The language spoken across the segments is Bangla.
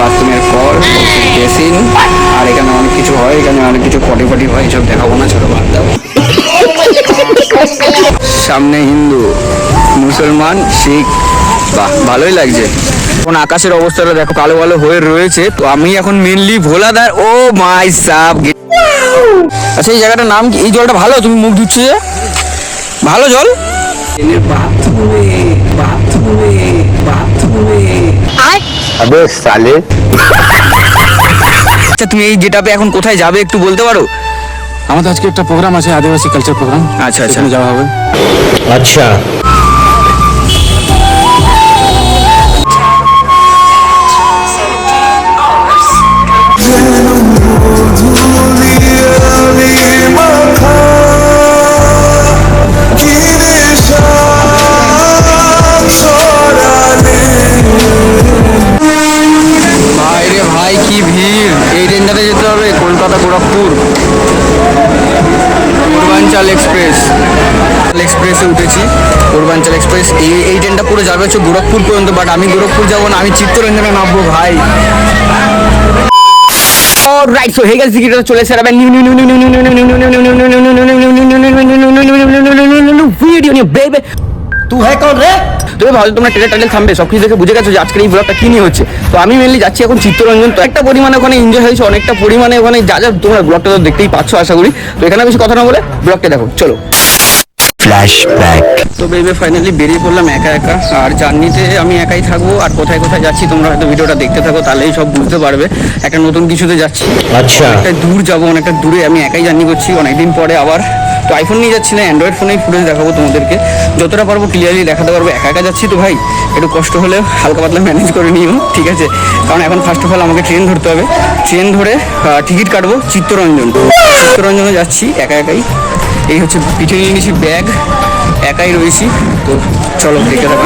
বাথরুমের কল বেসিন আর এখানে অনেক কিছু হয়, এখানে অনেক কিছু পটি পটি হয়, এসব দেখাবো না, ছোটো বাদ দাও। সামনে হিন্দু, মুসলমান, শিখ, বাহ, ভালোই লাগছে। এখন আকাশের অবস্থাটা দেখো, কালো কালো হয়ে রয়েছে, তো আমি এখন মেনলি ভোলাদার, ও মাই সাপ আচ্ছা এই জায়গাটার নাম কি? এই জলটা ভালো? তুমি মুখ ধুচ্ছে যে? ভালো জল? বাথরুমে বাথরুমে বাথরুমে আবে সালে। আচ্ছা তুমি এই গেটাপে এখন কোথায় যাবে একটু বলতে পারো? আমাদের আজকে একটা প্রোগ্রাম আছে আদিবাসী কালচার প্রোগ্রাম আচ্ছা আচ্ছা। যাওয়া হবে। আচ্ছা। Yeah. এক্সপ্রেসে উঠেছি পূর্বাঞ্চল এক্সপ্রেস এই এই ট্রেনটা পুরো যাবে হচ্ছে গোরখপুর পর্যন্ত বাট আমি গোরখপুর যাব না আমি চিত্তরঞ্জনে নামবো ভাই রাইট সো চলে রে থামবে সব কিছু দেখে বুঝে গেছো এই ব্লগটা নিয়ে হচ্ছে তো আমি যাচ্ছি এখন তো একটা পরিমাণে ওখানে এনজয় হয়েছে অনেকটা পরিমাণে ওখানে যা যা তোমার ব্লগটা তো দেখতেই পাচ্ছ আশা করি তো এখানে বেশি কথা না বলে ব্লগটা দেখো চলো ফ্ল্যাশব্যাক তো বেবে ফাইনালি বেরিয়ে পড়লাম একা একা। আর জার্নিতে আমি একাই থাকব আর কোথায় কোথায় যাচ্ছি তোমরা হয়তো ভিডিওটা দেখতে থাকো তাহলেই সব বুঝতে পারবে। একটা নতুন কিছুতে যাচ্ছি। আচ্ছা। একটা দূর যাব অনেকটা দূরে আমি একাই জার্নি করছি অনেকদিন পরে আবার। তো আইফোন নিয়ে যাচ্ছি না অ্যান্ড্রয়েড ফোনেই ফুটেজ দেখাবো তোমাদেরকে। যতটা পারব ক্লিয়ারলি দেখাতে পারব একা একা যাচ্ছি তো ভাই? একটু কষ্ট হলে হালকা পাতলা ম্যানেজ করে নিও ঠিক আছে? কারণ এখন ফার্স্ট অফ অল আমাকে ট্রেন ধরতে হবে। ট্রেন ধরে টিকিট কাটবো চিত্তরঞ্জন। চিত্তরঞ্জনে যাচ্ছি একা একাই। এই হচ্ছে পিঠে নিয়ে নিয়েছি ব্যাগ একাই রয়েছি। তো চলো দেখে থাকো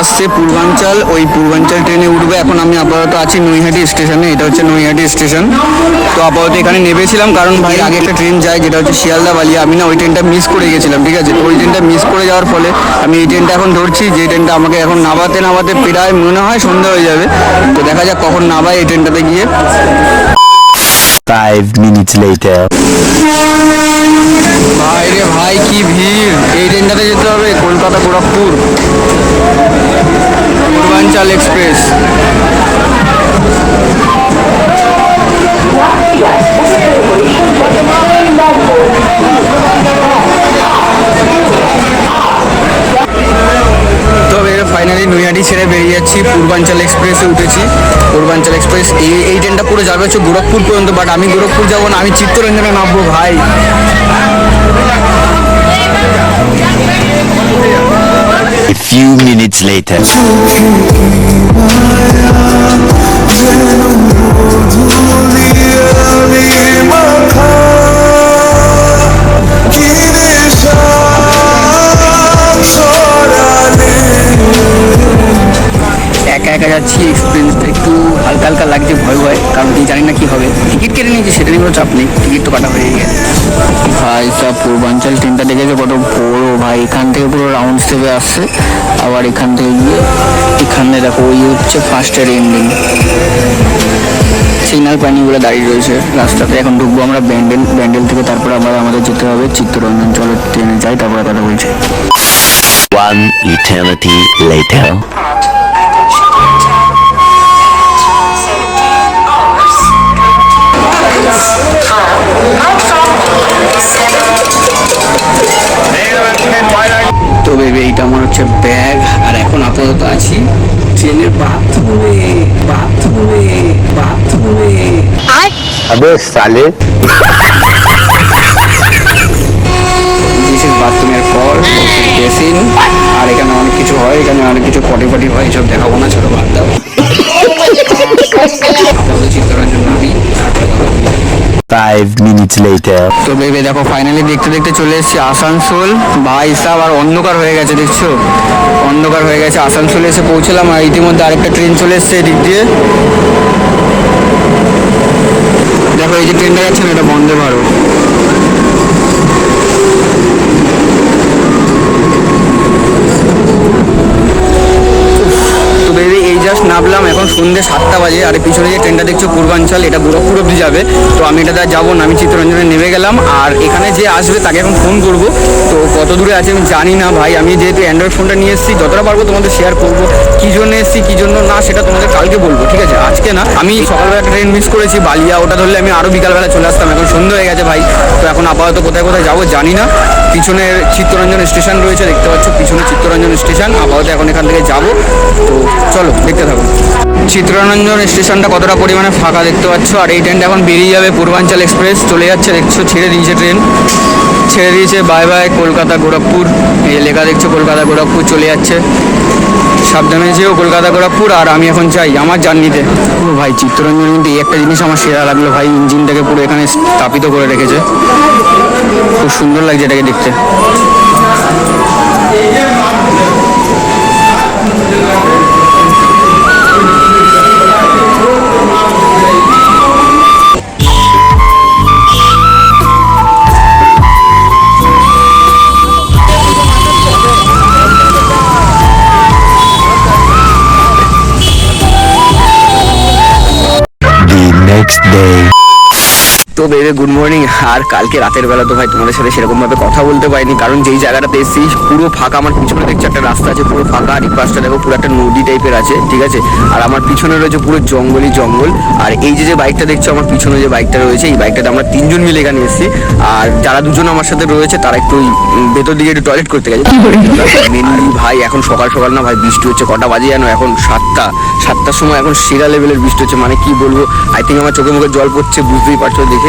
আসছে পূর্বাঞ্চল। ওই পূর্বাঞ্চল ট্রেনে উঠবে। এখন আমি আপাতত আছি নৈহাটি স্টেশনে। এটা হচ্ছে নৈহাটি স্টেশন। তো আপাতত এখানে নেমেছিলাম কারণ ভাই আগে একটা ট্রেন যায় যেটা হচ্ছে শিয়ালদা বালিয়া আমি না ওই ট্রেনটা মিস করে গেছিলাম ঠিক আছে? ওই ট্রেনটা মিস করে যাওয়ার ফলে আমি এই ট্রেনটা এখন ধরছি যে ট্রেনটা আমাকে এখন নামাতে নামাতে প্রায় মনে হয় সন্ধ্যা হয়ে যাবে। তো দেখা যাক কখন নামায় এই ট্রেনটাতে গিয়ে। ফাইভ ভাই ভাই কি ভিড়? এই ট্রেনটাতে যেতে হবে কলকাতা গোরখপুর পূর্বাঞ্চল এক্সপ্রেস ফাইনালি নৈহাটি ছেড়ে বেরিয়ে যাচ্ছি, পূর্বাঞ্চল এক্সপ্রেসে উঠেছি। পূর্বাঞ্চল এক্সপ্রেস এই এই ট্রেনটা পুরো যাবে হচ্ছে গোরখপুর পর্যন্ত বাট আমি গোরখপুর যাব না, আমি চিত্তরঞ্জনে নামবো, ভাই। few minutes later একা একা যাচ্ছি লাগছে ভয় ভয় কারণ কি জানি না কি হবে। টিকিট কেটে নিয়েছি সেটা নিয়ে কোনো চাপ নেই টিকিট তো কাটা হয়ে গেছে। ভাই সব পূর্বাঞ্চল ট্রেনটা দেখেছে? কত বড় ভাই এখান থেকে পুরো রাউন্ড স্টেপে আসছে। আবার এখান থেকে গিয়ে এখানে দেখো ওই হচ্ছে ফার্স্টের এন্ডিং সিগন্যাল পাইনি বলে দাঁড়িয়ে রয়েছে রাস্তাতে। এখন ঢুকবো আমরা ব্যান্ডেল ব্যান্ডেল থেকে তারপর আবার আমাদের যেতে হবে চিত্তরঞ্জন চলো ট্রেনে যাই তারপরে কথা বলছি। One eternity later. আমার হচ্ছে ব্যাগ আর এখন আপাতত আছি ট্রেনের বাথরুমে বাথরুমে বাথরুমে। আবে সালে। বাথরুমের পর বেসিন আর এখানে অনেক কিছু হয় এখানে অনেক কিছু পটি পটি হয় সব দেখাবো না ছোট বাদ দাও Five minutes later. তো বেবে দেখো ফাইনালি দেখতে দেখতে চলে এসেছি আসানসোল ভাই সাহ আর অন্ধকার হয়ে গেছে, দেখছ? অন্ধকার হয়ে গেছে, আসানসোলে এসে পৌঁছলাম আর ইতিমধ্যে আরেকটা ট্রেন চলে এসছে এদিক দিয়ে। দেখো, এই যে ট্রেনটা যাচ্ছে না, এটা বন্ধে ভারত তো বেবি এই জাস্ট নামলাম এখন সন্ধ্যে সাতটা বাজে, আর পিছনে যে ট্রেনটা দেখছ পূর্বাঞ্চল, এটা গোরখপুর অব্দি যাবে। তো আমি এটা দ্বারা যাব না, আমি চিত্তরঞ্জনে নেমে গেলাম, আর এখানে যে আসবে তাকে এখন ফোন করব। তো কত দূরে আছে আমি জানি না ভাই, আমি যেহেতু অ্যান্ড্রয়েড ফোনটা নিয়ে এসেছি, যতটা পারব তোমাদের শেয়ার করব। কী জন্য এসেছি, কী জন্য না, সেটা তোমাদের কালকে বলব, ঠিক আছে? আজকে না, আমি সকালবেলা ট্রেন মিস করেছি, বালিয়া, ওটা ধরলে আমি আরও বিকালবেলা চলে আসতাম, এখন সন্ধ্যে হয়ে গেছে ভাই। তো এখন আপাতত কোথায় কোথায় যাব জানি না। পিছনের চিত্তরঞ্জন স্টেশন রয়েছে, দেখতে পাচ্ছ পিছনে চিত্তরঞ্জন স্টেশন। আপাতত এখন এখান থেকে যাব। তো চলো, দেখতে থাকো। চিত্তরঞ্জন স্টেশনটা কতটা পরিমাণে ফাঁকা দেখতে পাচ্ছ? আর এই ট্রেনটা এখন বেরিয়ে যাবে পূর্বাঞ্চল এক্সপ্রেস চলে যাচ্ছে, দেখছ, ছেড়ে দিয়েছে ট্রেন ছেড়ে দিয়েছে। Bye bye, Kolkata Gorakhpur. এই লেখা দেখছ, কলকাতা গোরখপুর চলে যাচ্ছে। সাবধানে যেও কলকাতা গোরখপুর, আর আমি এখন চাই আমার জার্নিতে। ও ভাই, চিত্তরঞ্জন কিন্তু এই একটা জিনিস আমার সেরা লাগল ভাই, ইঞ্জিনটাকে পুরো এখানে স্থাপিত করে রেখেছে। খুব সুন্দর লাগছে এটাকে দেখতে। Day. তো বেবে গুড মর্নিং আর কালকে রাতের বেলা তো ভাই তোমাদের সাথে সেরকম ভাবে কথা বলতে পারিনি কারণ যেই জায়গাটাতে এসেছি পুরো ফাঁকা আমার পিছনে দেখছি একটা রাস্তা আছে পুরো ফাঁকা আর এই পাশটা দেখো পুরো একটা নদী টাইপের আছে ঠিক আছে? আর আমার পিছনে রয়েছে পুরো জঙ্গলই জঙ্গল আর এই যে যে বাইকটা দেখছ আমার পিছনে যে বাইকটা রয়েছে এই বাইকটাতে আমরা তিনজন মিলে এখানে এসেছি আর যারা দুজন আমার সাথে রয়েছে তারা একটু ভেতর দিকে একটু টয়লেট করতে গেছে। মেনলি ভাই এখন সকাল সকাল না ভাই বৃষ্টি হচ্ছে কটা বাজে জানো এখন সাতটা সাতটার সময় এখন সেরা লেভেলের বৃষ্টি হচ্ছে মানে কি বলব? আই থিঙ্ক আমার চোখে মুখে জল পড়ছে বুঝতেই পারছ দেখে।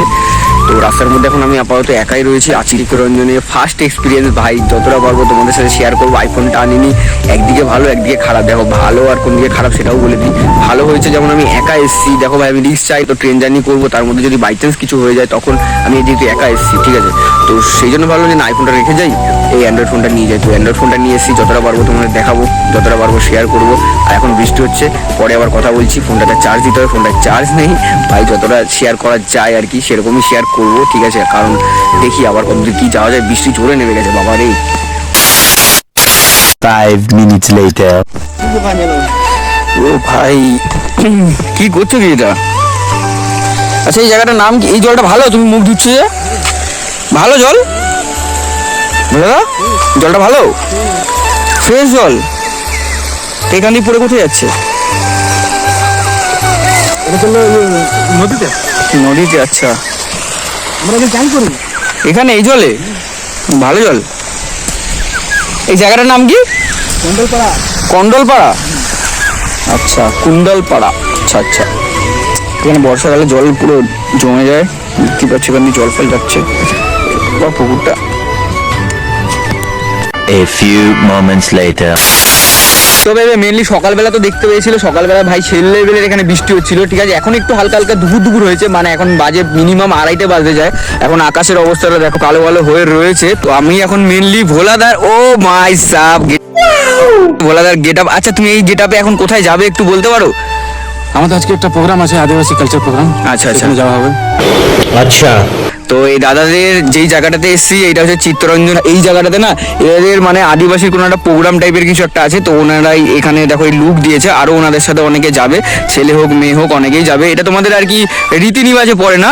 তো রাস্তার মধ্যে এখন আমি আপাতত একাই রয়েছি। আছি রঞ্জনের ফার্স্ট এক্সপিরিয়েন্স ভাই, যতটা পারব তোমাদের সাথে শেয়ার করব। আইফোনটা আনিনি। একদিকে ভালো, একদিকে খারাপ। দেখো, ভালো আর কোন দিকে খারাপ সেটাও বলে দিই। ভালো হয়েছে যেমন আমি একা এসেছি। দেখো ভাই আমি রিক্স চাই তো ট্রেন জার্নি করব। তার মধ্যে যদি বাই চান্স কিছু হয়ে যায় তখন আমি যেহেতু একা এসেছি ঠিক আছে? তো সেই জন্য ভাবলাম যে না আইফোনটা রেখে যাই এই অ্যান্ড্রয়েড ফোনটা নিয়ে যাই। তো অ্যান্ড্রয়েড ফোনটা নিয়ে এসেছি যতটা পারব তোমাদের দেখাবো যতটা পারব শেয়ার করব। আর এখন বৃষ্টি হচ্ছে পরে আবার কথা বলছি ফোনটাতে চার্জ দিতে হবে ফোনটা চার্জ নেই। ভাই যতটা শেয়ার করা যায় আর কি সেরকমই শেয়ার করব ঠিক আছে? কারণ দেখি আবার কতদূর কি যাওয়া যায় বৃষ্টি জোরে নেমে গেছে বাবা রে Five minutes later. ও ভাই কি করছ কি এটা? আচ্ছা এই জায়গাটার নাম কি? এই জলটা ভালো? তুমি মুখ ধুচ্ছো যে? ভালো জল? দাদা জলটা ভালো? ফ্রেশ জল? এখান দিয়ে পড়ে কোথায় যাচ্ছে? নদীতে। নদীতে আচ্ছা। আমরা এখানে চান করি? এখানে এই জলে? ভালো জল? এই জায়গাটার নাম কি? মন্ডলপাড়া কন্ডলপাড়া আচ্ছা কুণ্ডলপাড়া আচ্ছা আচ্ছা। এখানে বর্ষাকালে জল পুরো জমে যায়। দেখতে পাচ্ছি এখান? জল ফল যাচ্ছে। বা পুকুরটা। A few moments later. তো ভেবে মেনলি সকালবেলা তো দেখতে পেয়েছিল। সকালবেলা ভাই সেই লেভেলের এখানে বৃষ্টি হচ্ছিল। ঠিক আছে এখন একটু হালকা হালকা দুপুর দুপুর হয়েছে মানে এখন বাজে মিনিমাম আড়াইটে বাজে যায়। এখন আকাশের অবস্থাটা দেখো কালো কালো হয়ে রয়েছে। তো আমি এখন মেনলি ভোলাদার। ও মাই সাপ ভোলাদার গেট আপ আচ্ছা তুমি এই গেট আপে এখন কোথায় যাবে একটু বলতে পারো? আমাদের আজকে একটা প্রোগ্রাম আছে আদিবাসী কালচার প্রোগ্রাম আচ্ছা, আচ্ছা। যাওয়া হবে। আচ্ছা। তো এই দাদাদের যেই জায়গাটাতে এসছি এইটা হচ্ছে চিত্তরঞ্জন এই জায়গাটাতে না এদের মানে আদিবাসীর কোনো একটা প্রোগ্রাম টাইপের কিছু একটা আছে তো ওনারাই এখানে দেখো এই লুক দিয়েছে। আরও ওনাদের সাথে অনেকে যাবে ছেলে হোক মেয়ে হোক অনেকেই যাবে। এটা তোমাদের আর কি রীতি নিবাজে পড়ে না?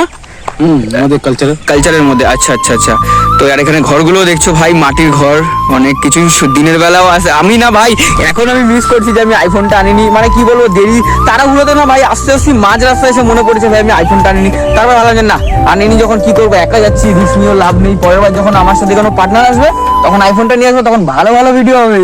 হুম আমাদের কালচারে কালচারের মধ্যে আচ্ছা আচ্ছা আচ্ছা। তো আর এখানে ঘরগুলো দেখছ ভাই, মাটির ঘর, অনেক কিছু দিনের বেলাও আছে। আমি না ভাই, এখন আমি মিস করছি যে আমি আইফোনটা আনিনি। মানে কি বলব, দেরি। তারা তাড়াহুড়োতে না ভাই, আস্তে আস্তে মাঝ রাস্তায় এসে মনে পড়েছে ভাই, আমি আইফোনটা আনিনি। তারপর যে না, আনিনি যখন কি করব, একা যাচ্ছি রিস্ক নিয়েও লাভ নেই। পরের বার যখন আমার সাথে কোনো পার্টনার আসবে, তখন আইফোনটা নিয়ে আসব, তখন ভালো ভালো ভিডিও হবে।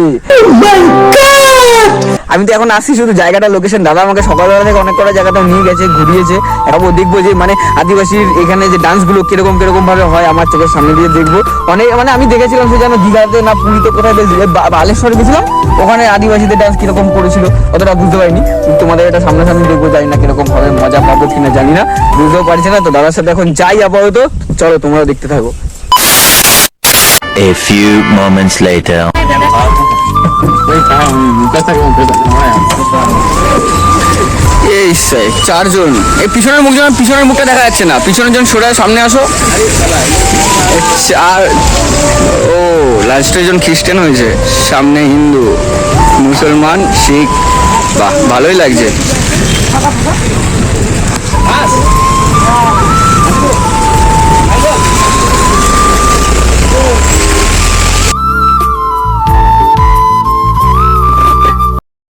আমি তো এখন আসছি শুধু জায়গাটা লোকেশন দাদা আমাকে সকালবেলা থেকে অনেক কটা জায়গাটা নিয়ে গেছে ঘুরিয়েছে। এখন দেখব যে মানে আদিবাসীর এখানে যে ডান্সগুলো কীরকম কীরকম ভাবে হয় আমার চোখের সামনে দিয়ে দেখব। অনেক মানে আমি দেখেছিলাম সে যেন দীঘাতে না পুরীতে কোথায় বালেশ্বরে গেছিলাম ওখানে আদিবাসীদের ডান্স কীরকম করেছিল অতটা বুঝতে পারিনি। তোমাদের এটা সামনাসামনি দেখব জানি না কীরকম ভাবে মজা পাবো কিনা জানি না বুঝতেও পারছি না। তো দাদার সাথে এখন যাই আপাতত চলো তোমরাও দেখতে থাকো। A few moments later. মুখে মুখে এই চারজন। এই পিছনের মুখজন পিছনের মুখটা দেখা যাচ্ছে না। পিছনের জন সরে সামনে আসো। চার ও লাস্টের জন খ্রিস্টান হয়েছে। সামনে হিন্দু, মুসলমান, শিখ। বাহ, ভালোই লাগছে।